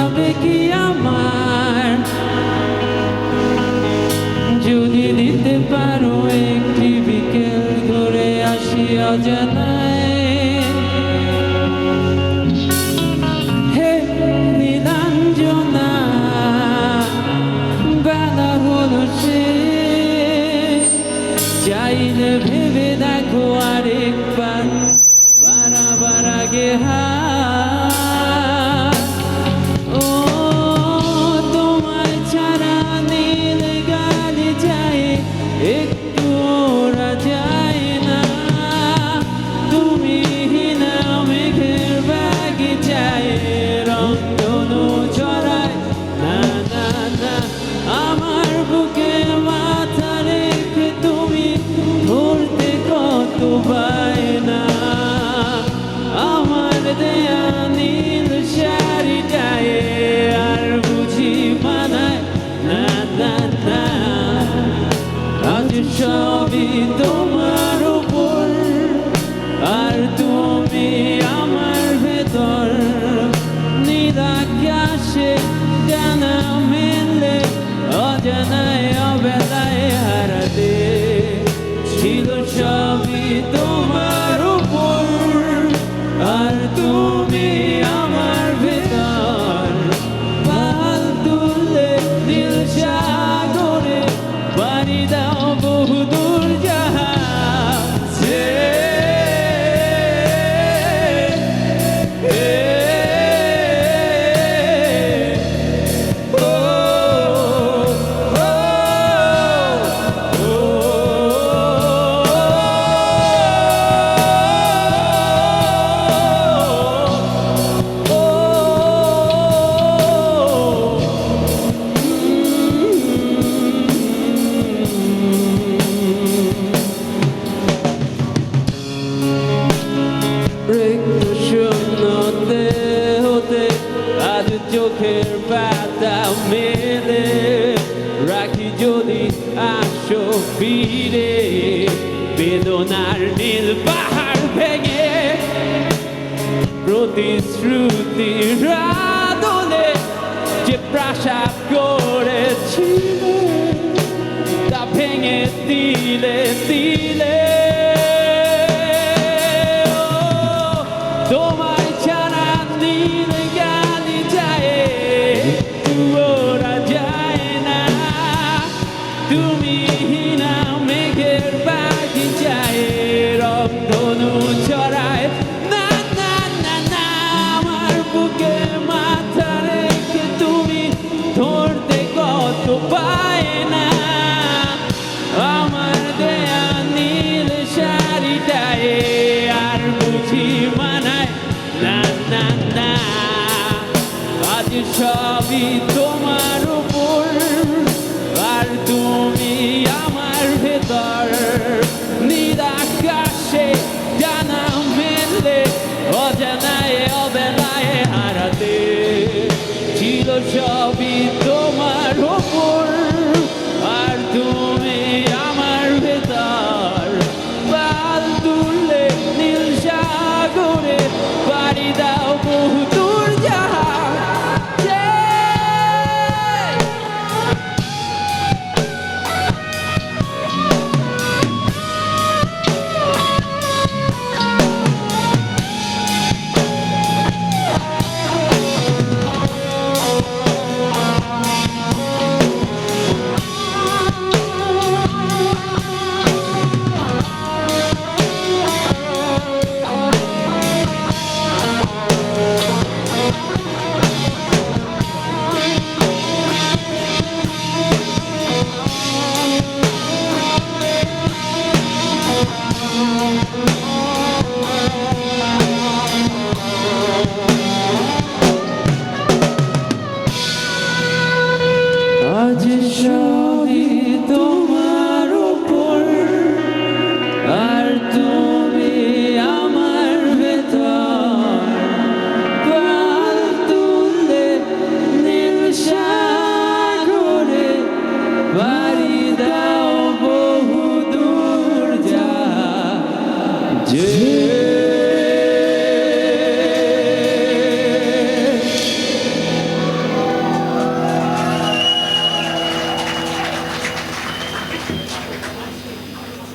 হবে কি আমার? যদি দিতে পারো একটি বিকেল ঘুরে আসি অজানায়। হে নীলাঞ্জনা বেলা হলো চাইলে ভেবে দেখো আরেকবার। care bata mede minute Rocky Jody aşo Bedonar nil bahar penge Roti sruti radole Je prashap gore chile. Da penge dile dile. রংধনু ছড়ায় আমার বুকে তুমি না। আমার দেয়া নীল আর না না সবই তোমার অজানায় অবেলায় হারাতে। ছিল সবই তোমার